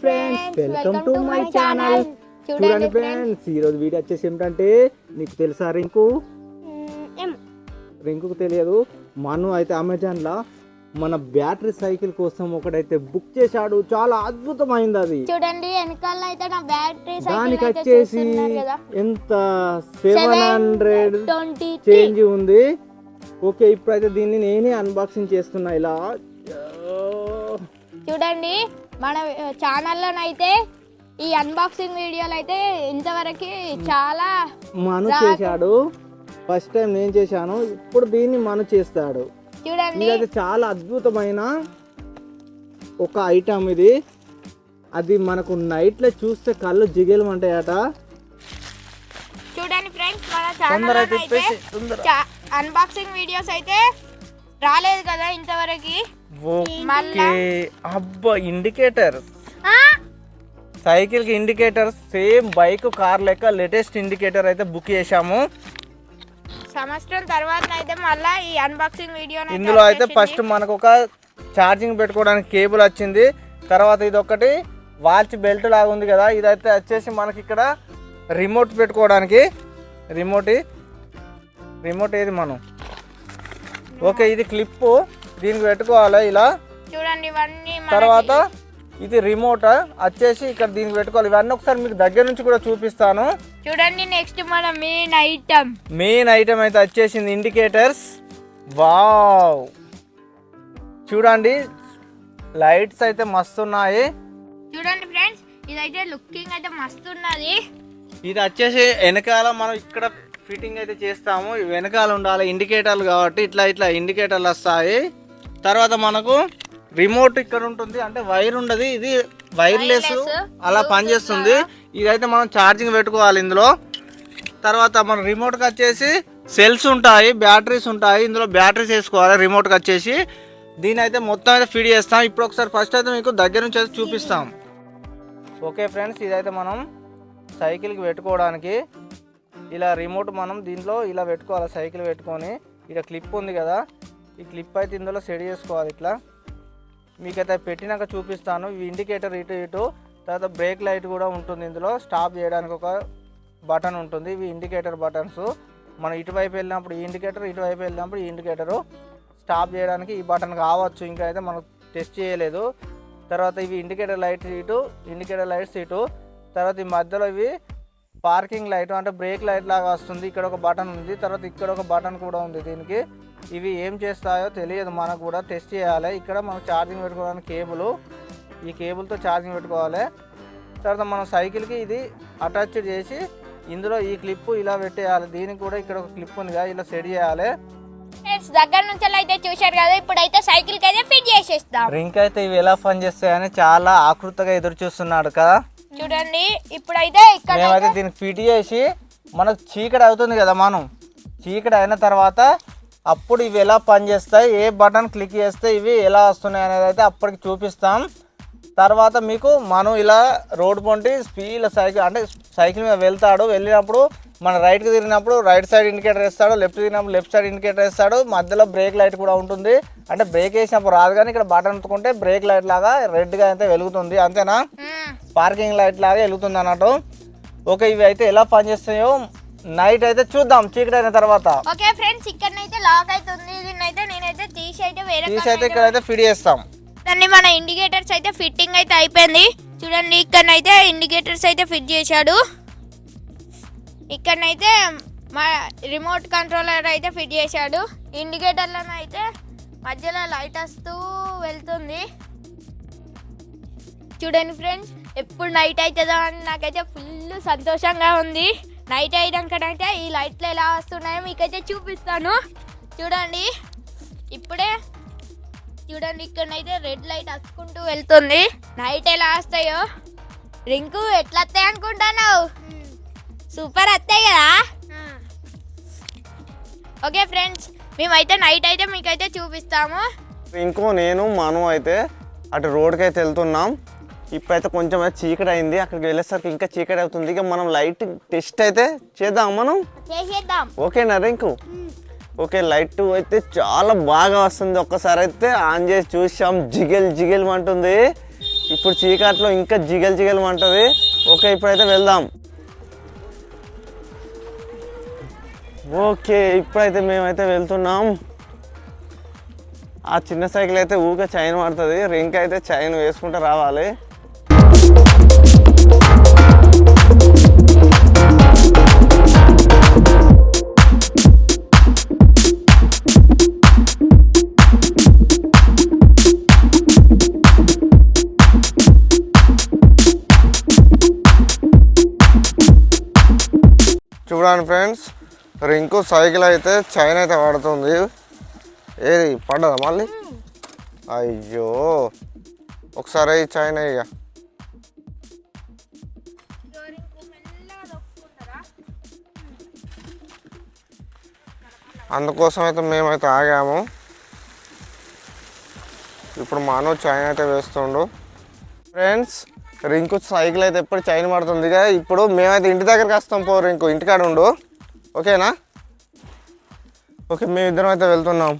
Friends welcome to my channel చూడండి friends ఈ రోజు వీడియో వచ్చేసి ఏమిటంటే నీకు తెలుసా రింకు? రింకుకు తెలియదు. మను అయితే అమెజాన్ లా మన బ్యాటరీ సైకిల్ కోసం ఒకడైతే బుక్ చేశాడు. చాలా అద్భుతమైంది అది. చూడండి వెనకాల అయితే నా బ్యాటరీ దానికి వచ్చేసి ఎంత సెవెన్ హండ్రెడ్ చేంజ్ ఉంది. ఓకే ఇప్పుడైతే దీన్ని నేనే అన్బాక్సింగ్ చేస్తున్నా ఇలా. చూడండి మన ఛానల్లోనైతే ఈ అన్బాక్సింగ్ వీడియోలు అయితే ఇంతవరకు చాలా మను చేశాడు. ఫస్ట్ టైం నేను చేశాను. ఇప్పుడు దీన్ని మను చేస్తాడు. చూడండి. ఇదైతే చాలా అద్భుతమైన ఒక ఐటమ్ ఇది. అది మనకు నైట్లో చూస్తే కళ్ళు జిగేలమంటాయట చూడండి ఫ్రెండ్స్ మన ఛానల్. అన్బాక్సింగ్ వీడియోస్ అయితే రాలేదు కదా ఇంతవరకు. ఓకే అబ్బా ఇండికేటర్ సైకిల్కి ఇండికేటర్ సేమ్ బైక్ కార్ లెక్క లేటెస్ట్ ఇండికేటర్ అయితే బుక్ చేశాము. సంవత్సరం తర్వాత అయితే మళ్ళీ ఈ అన్బాక్సింగ్ వీడియో ఇందులో అయితే ఫస్ట్ మనకు ఒక ఛార్జింగ్ పెట్టుకోవడానికి కేబుల్ వచ్చింది. తర్వాత ఇది ఒకటి వాచ్ బెల్ట్ లాగా ఉంది కదా ఇదైతే వచ్చేసి మనకి ఇక్కడ రిమోట్ పెట్టుకోవడానికి. రిమోట్ రిమోట్ ఏది మనం? ఓకే ఇది క్లిప్ దీనికి పెట్టుకోవాలి ఇలా? చూడండి ఇవన్నీ తర్వాత ఇది రిమోట్ వచ్చేసి ఇక్కడ దీనికి పెట్టుకోవాలి. ఇవన్నీ ఒకసారి మీకు దగ్గర నుంచి కూడా చూపిస్తాను. చూడండి నెక్స్ట్ మన మెయిన్ ఐటమ్ మెయిన్ ఐటమ్ అయితే వచ్చేసింది ఇండికేటర్స్ వావ్ చూడండి లైట్స్ అయితే మస్తు ఉన్నాయి. చూడండి ఫ్రెండ్స్ ఇదైతే లుకింగ్ అయితే మస్తు ఉన్నది. ఇది వచ్చేసి వెనకాల మనం ఇక్కడ ఫిట్టింగ్ అయితే చేస్తాము. వెనకాల ఉండాలి ఇండికేటర్లు కాబట్టి ఇట్లా ఇట్లా ఇండికేటర్లు వస్తాయి. తర్వాత మనకు రిమోట్ ఇక్కడ ఉంటుంది. అంటే వైర్ ఉండదు. ఇది వైర్లెస్ అలా పనిచేస్తుంది. ఇదైతే మనం ఛార్జింగ్ పెట్టుకోవాలి ఇందులో. తర్వాత మన రిమోట్కి వచ్చేసి సెల్స్ ఉంటాయి బ్యాటరీస్ ఉంటాయి. ఇందులో బ్యాటరీస్ వేసుకోవాలి రిమోట్కి వచ్చేసి. దీని అయితే మొత్తం అయితే ఫీడ్ చేస్తాం. ఇప్పుడు ఒకసారి ఫస్ట్ అయితే మీకు దగ్గర నుంచి అయితే చూపిస్తాం. ఓకే ఫ్రెండ్స్ ఇదైతే మనం సైకిల్కి పెట్టుకోవడానికి ఇలా రిమోట్ మనం దీంట్లో ఇలా పెట్టుకోవాలి సైకిల్ పెట్టుకొని. ఇలా క్లిప్ ఉంది కదా. ఈ క్లిప్ అయితే ఇందులో సెట్ చేసుకోవాలి ఇట్లా. మీకైతే పెట్టినాక చూపిస్తాను. ఇవి ఇండికేటర్ ఇటు ఇటు తర్వాత బ్రేక్ లైట్ కూడా ఉంటుంది ఇందులో. స్టాప్ చేయడానికి ఒక బటన్ ఉంటుంది. ఇవి ఇండికేటర్ బటన్స్ మనం ఇటువైపు వెళ్ళినప్పుడు ఈ ఇండికేటర్ ఇటువైపు వెళ్ళినప్పుడు ఈ ఇండికేటరు స్టాప్ చేయడానికి ఈ బటన్ కావచ్చు. ఇంకా అయితే మనం టెస్ట్ చేయలేదు. తర్వాత ఇవి ఇండికేటర్ లైట్స్ ఇటు ఇండికేటర్ లైట్స్ ఇటు. తర్వాత ఈ మధ్యలో ఇవి పార్కింగ్ లైట్ అంటే బ్రేక్ లైట్ లాగా వస్తుంది. ఇక్కడ ఒక బటన్ ఉంది. తర్వాత ఇక్కడ ఒక బటన్ కూడా ఉంది దీనికి. ఇవి ఏం చేస్తాయో తెలియదు. మనకు కూడా టెస్ట్ చేయాలి. ఇక్కడ మనం ఛార్జింగ్ పెట్టుకోవడానికి కేబుల్. ఈ కేబుల్తో ఛార్జింగ్ పెట్టుకోవాలి. తర్వాత మనం సైకిల్కి ఇది అటాచ్ చేసి ఇందులో ఈ క్లిప్ ఇలా పెట్టేయాలి. దీనికి కూడా ఇక్కడ ఒక క్లిప్ ఉంది కదా ఇలా సెట్ చేయాలి. దగ్గర నుంచి అయితే చూశారు కదా. ఇప్పుడైతే సైకిల్కి అయితే ఫిట్ చేసేస్తాం రింక్ అయితే ఇవి ఎలా పని చేస్తాయని చాలా ఆకృతగా ఎదురు చూస్తున్నాడు కదా. చూడండి ఇప్పుడైతే ఇక్కడ మేమైతే దీనికి ఫిట్ చేసి మనకు చీకటి అవుతుంది కదా మనం. చీకటి అయిన తర్వాత అప్పుడు ఇవి ఎలా పనిచేస్తాయి ఏ బటన్ క్లిక్ చేస్తే ఇవి ఎలా వస్తున్నాయి అనేది అయితే అప్పటికి చూపిస్తాం. తర్వాత మీకు మనం ఇలా రోడ్ పొంటి స్పీడ్ సైకిల్ అంటే సైకిల్ మీద వెళ్తాడు. వెళ్ళినప్పుడు మన రైట్కి తిరిగినప్పుడు రైట్ సైడ్ ఇండికేటర్ వేస్తాడు లెఫ్ట్ తిరిగినప్పుడు లెఫ్ట్ సైడ్ ఇండికేటర్ వేస్తాడు. మధ్యలో బ్రేక్ లైట్ కూడా ఉంటుంది. అంటే బ్రేక్ వేసినప్పుడు రాదు కానీ ఇక్కడ బటన్ ఒత్తుకుంటే బ్రేక్ లైట్ లాగా రెడ్గా అయితే వెలుగుతుంది. అంతేనా. పార్కింగ్ లైట్ లాగా వెలుగుతుంది అన్నట్టు. ఓకే ఇవి అయితే ఎలా పనిచేస్తాయో నైట్ అయితే చూద్దాం. చీకటి అయిన తర్వాత. ఓకే ఫ్రెండ్స్ ఇక్కడనైతే లాక్ అవుతుంది దీన్ని అయితే నేనైతే తీసి అయితే వేరే తీసి అయితే ఇక్కడ అయితే ఫిట్ చేస్తాం. దాన్ని మన ఇండికేటర్స్ అయితే ఫిట్టింగ్ అయితే అయిపోయింది. చూడండి ఇక్కడనైతే ఇండికేటర్స్ అయితే ఫిట్ చేశాడు. ఇక్కడనైతే మా రిమోట్ కంట్రోలర్ అయితే ఫిట్ చేశాడు. ఇండికేటర్లను అయితే మధ్యలో లైట్ వస్తూ వెళ్తుంది. చూడండి ఫ్రెండ్స్ ఎప్పుడు నైట్ అవుతుందో అని నాకైతే ఫుల్ సంతోషంగా ఉంది. నైట్ అయ్యాకనైతే ఈ లైట్లు ఎలా వస్తున్నాయో మీకైతే చూపిస్తాను. చూడండి ఇప్పుడే చూడండి ఇక్కడనైతే రెడ్ లైట్ వస్తుకుంటూ వెళ్తుంది. నైట్ ఎలా వస్తాయో. రింకు ఎట్లా వస్తాయి అనుకుంటాను సూపర్ వస్తాయి కదా? ఓకే ఫ్రెండ్స్ మేమైతే నైట్ అయితే మీకైతే చూపిస్తాము. ఇంకో నేను మను అయితే అటు రోడ్కి అయితే వెళ్తున్నాం. ఇప్పుడైతే కొంచెం అయితే చీకటి అయింది అక్కడికి వెళ్ళేసరికి ఇంకా చీకటి అవుతుంది ఇక మనం లైట్ టెస్ట్ అయితే చేద్దాం మనం. చేసేద్దాం. ఓకేనా రింకు ఓకే లైట్ అయితే చాలా బాగా వస్తుంది. ఒక్కసారి అయితే ఆన్ చేసి చూసాం. జిగెల్ జిగెల్ అంటుంది. ఇప్పుడు చీకట్లో ఇంకా జిగల్ జిగల్ అంటది. ఓకే ఇప్పుడైతే వెళ్దాం. ఓకే ఇప్పుడైతే మేమైతే వెళ్తున్నాం. ఆ చిన్న సైకిల్ అయితే ఊకే చైన్ పడుతుంది రింక్ అయితే చైన్ వేసుకుంటూ రావాలి. చూడండి ఫ్రెండ్స్ రింకు సైకిల్ అయితే చైన్ అయితే పడుతుంది ఏది పడ్డదా మళ్ళీ? అయ్యో ఒకసారి చైన్ ఇక అందుకోసం అయితే మేమైతే ఆగాము. ఇప్పుడు మానవ్ చైన్ అయితే వేస్తుండు. ఫ్రెండ్స్ రింకు సైకిల్ అయితే ఎప్పుడు చైన్ పడుతుంది ఇక ఇప్పుడు మేమైతే ఇంటి దగ్గరికి వస్తాం పో రింకు. ఇంటికాడ ఉండు. ఓకేనా? ఓకే మేము ఇద్దరం అయితే వెళ్తున్నాం.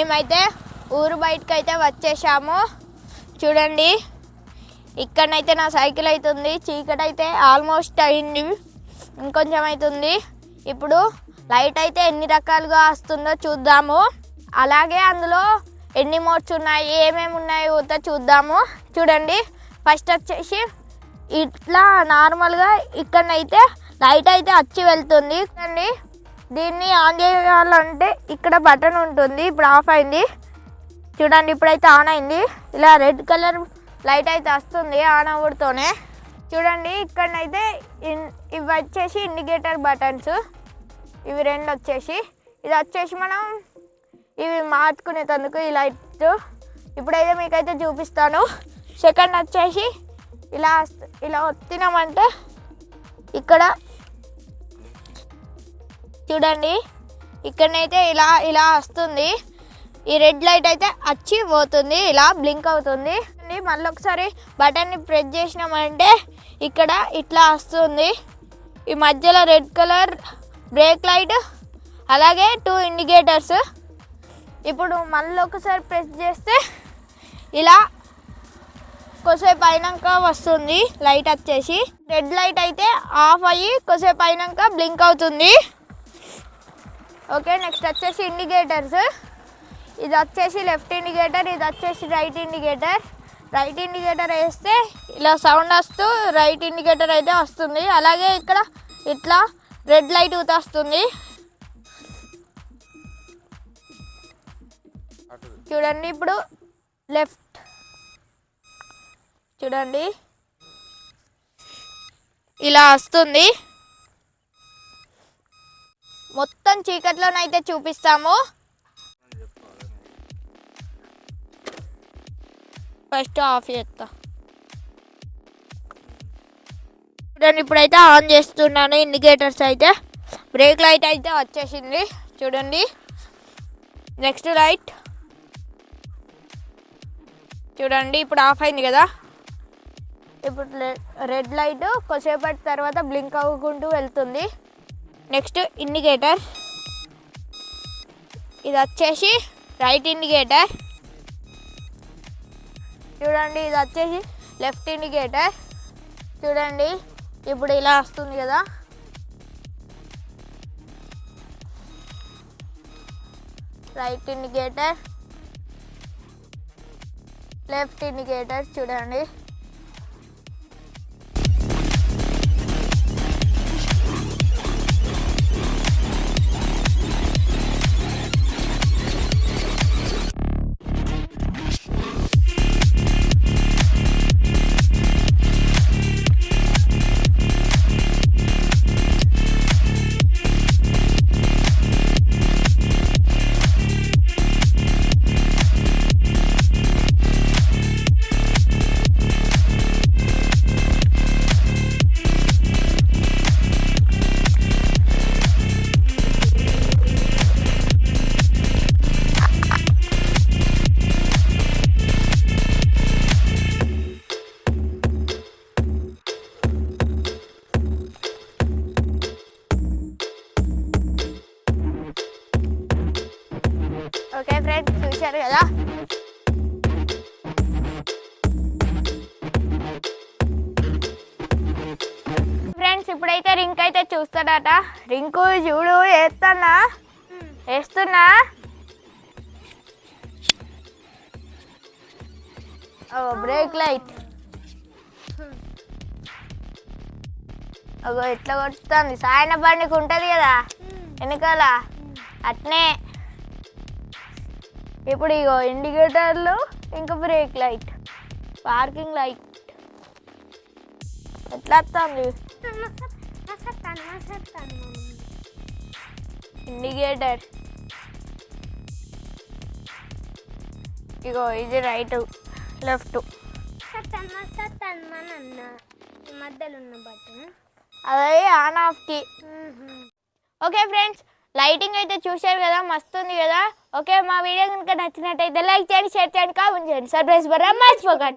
మేమైతే ఊరు బయటకు అయితే వచ్చేసాము. చూడండి. ఇక్కడనైతే నా సైకిల్ అవుతుంది చీకటి అయితే ఆల్మోస్ట్ అయింది. ఇంకొంచెం అవుతుంది ఇప్పుడు లైట్ అయితే ఎన్ని రకాలుగా వస్తుందో చూద్దాము. అలాగే అందులో ఎన్ని మోడ్స్ ఉన్నాయి ఏమేమి ఉన్నాయో కూడా చూద్దాము. చూడండి. ఫస్ట్ వచ్చేసి ఇట్లా నార్మల్గా ఇక్కడనైతే లైట్ అయితే వచ్చి వెళ్తుంది. చూడండి. దీన్ని ఆన్ చేయాలంటే ఇక్కడ బటన్ ఉంటుంది. ఇప్పుడు ఆఫ్ అయింది. చూడండి ఇప్పుడైతే ఆన్ అయింది. ఇలా రెడ్ కలర్ లైట్ అయితే వస్తుంది ఆన్ అవ్వడుతోనే. చూడండి ఇక్కడనైతే ఇన్- ఇవి వచ్చేసి ఇండికేటర్ బటన్స్. ఇవి రెండు వచ్చేసి. ఇది వచ్చేసి మనం ఇవి మార్చుకునేటందుకు ఈ లైట్. ఇప్పుడైతే మీకైతే చూపిస్తాను. సెకండ్ వచ్చేసి ఇలా ఇలా వస్తున్నామంటే ఇక్కడ చూడండి. ఇక్కడనైతే ఇలా ఇలా వస్తుంది. ఈ రెడ్ లైట్ అయితే వచ్చి పోతుంది ఇలా బ్లింక్ అవుతుంది. మళ్ళీ ఒకసారి బటన్ని ప్రెస్ చేసినామంటే ఇక్కడ ఇట్లా వస్తుంది. ఈ మధ్యలో రెడ్ కలర్ బ్రేక్ లైట్ అలాగే టూ ఇండికేటర్స్. ఇప్పుడు మళ్ళీ ఒకసారి ప్రెస్ చేస్తే ఇలా కొసేపు అయినాక వస్తుంది లైట్ వచ్చేసి. రెడ్ లైట్ అయితే ఆఫ్ అయ్యి కొసేపు అయినాక బ్లింక్ అవుతుంది. ఓకే నెక్స్ట్ వచ్చేసి ఇండికేటర్స్ ఇది వచ్చేసి లెఫ్ట్ ఇండికేటర్ ఇది వచ్చేసి రైట్ ఇండికేటర్ రైట్ ఇండికేటర్ వేస్తే ఇలా సౌండ్ వస్తూ రైట్ ఇండికేటర్ అయితే వస్తుంది. అలాగే ఇక్కడ ఇట్లా రెడ్ లైట్ ఊత వస్తుంది చూడండి ఇప్పుడు లెఫ్ట్ చూడండి. ఇలా వస్తుంది. మొత్తం చీకట్లోనైతే చూపిస్తాము. ఫస్ట్ ఆఫ్ చేస్తా. చూడండి ఇప్పుడైతే ఆన్ చేస్తున్నాను ఇండికేటర్స్ అయితే. బ్రేక్ లైట్ అయితే వచ్చేసింది. చూడండి. నెక్స్ట్ లైట్ చూడండి ఇప్పుడు ఆఫ్ అయింది కదా. ఇప్పుడు రెడ్ లైట్ కొద్దిసేపటి తర్వాత బ్లింక్ అవ్వకుంటూ వెళ్తుంది. Next indicator. ఇది వచ్చేసి రైట్ ఇండికేటర్. చూడండి ఇది వచ్చేసి లెఫ్ట్ ఇండికేటర్. చూడండి ఇప్పుడు ఇలా వస్తుంది కదా. Right indicator. లెఫ్ట్ ఇండికేటర్ చూడండి. ఓకే ఫ్రెండ్స్ చూశారు కదా ఫ్రెండ్స్ ఇప్పుడైతే రింక్ అయితే చూస్తాడట. రింకు చూడు వేస్తానా వేస్తున్నా బ్రేక్ లైట్. అగో ఎట్లా కొడుతుంది? సాయన బండికి ఉంటుంది కదా వెనకాల. అట్నే. ఇప్పుడు ఇగో ఇండికేటర్లు ఇంకా బ్రేక్ లైట్. Parking light. ఎట్లా వస్తుంది? ఇండికేటర్. ఇగో ఇది రైట్ లెఫ్ట్. మధ్యలో ఉన్న బటన్. అదే ఆన్ ఆఫ్కి ఓకే ఫ్రెండ్స్ లైటింగ్ అయితే చూశారు కదా మస్తు ఉంది కదా. ఓకే మా వీడియో కనుక నచ్చినట్టయితే లైక్ చేయండి షేర్ చేయండి కామెంట్ చేయండి. సర్ప్రైజ్ బర్రా మర్చిపోకండి.